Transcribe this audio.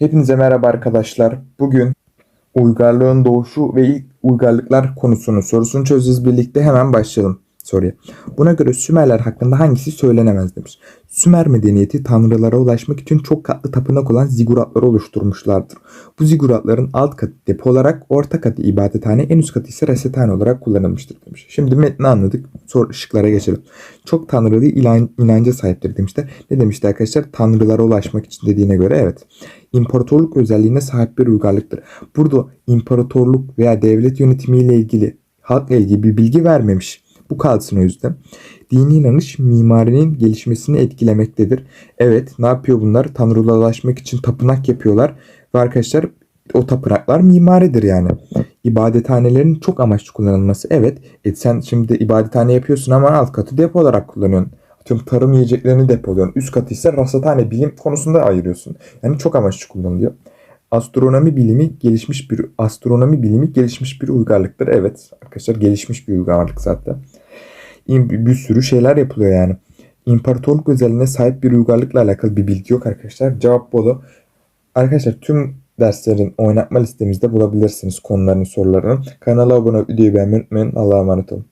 Hepinize merhaba arkadaşlar. Bugün uygarlığın doğuşu ve ilk uygarlıklar konusunu sorusunu çözeceğiz birlikte. Hemen başlayalım soruya. Buna göre Sümerler hakkında hangisi söylenemez demiş. Sümer medeniyeti tanrılara ulaşmak için çok katlı tapınak olan ziguratları oluşturmuşlardır. Bu ziguratların alt katı depo olarak, orta katı ibadethane, en üst katı ise resethane olarak kullanılmıştır demiş. Şimdi metni anladık. Soru ışıklara geçelim. Çok tanrılı inanca sahiptir demişler. Ne demişti arkadaşlar? Tanrılara ulaşmak için dediğine göre evet. İmparatorluk özelliğine sahip bir uygarlıktır. Burada imparatorluk veya devlet yönetimiyle ilgili halkla ilgili bir bilgi vermemiş. Bu kalsın o yüzden. Dini inanış mimarinin gelişmesini etkilemektedir. Evet ne yapıyor bunlar? Tanrılara ulaşmak için tapınak yapıyorlar. Ve arkadaşlar o tapınaklar mimaridir yani. İbadethanelerin çok amaçlı kullanılması. Evet e sen şimdi ibadethane yapıyorsun ama alt katı depo olarak kullanıyorsun. Atıyorum tarım yiyeceklerini depoluyorsun. Üst katı ise rasathane bilim konusunda ayırıyorsun. Yani çok amaçlı kullanılıyor. Astronomi bilimi gelişmiş bir astronomi bilimi gelişmiş bir uygarlıktır. Evet arkadaşlar gelişmiş bir uygarlık zaten. Bir, sürü şeyler yapılıyor yani. İmparatorluk özelliğine sahip bir uygarlıkla alakalı bir bilgi yok arkadaşlar. Cevap bolu. Arkadaşlar tüm derslerin oynatma listemizde bulabilirsiniz konuların sorularını. Kanala abone olup videoyu beğenmeyi unutmayın. Allah'a emanet olun.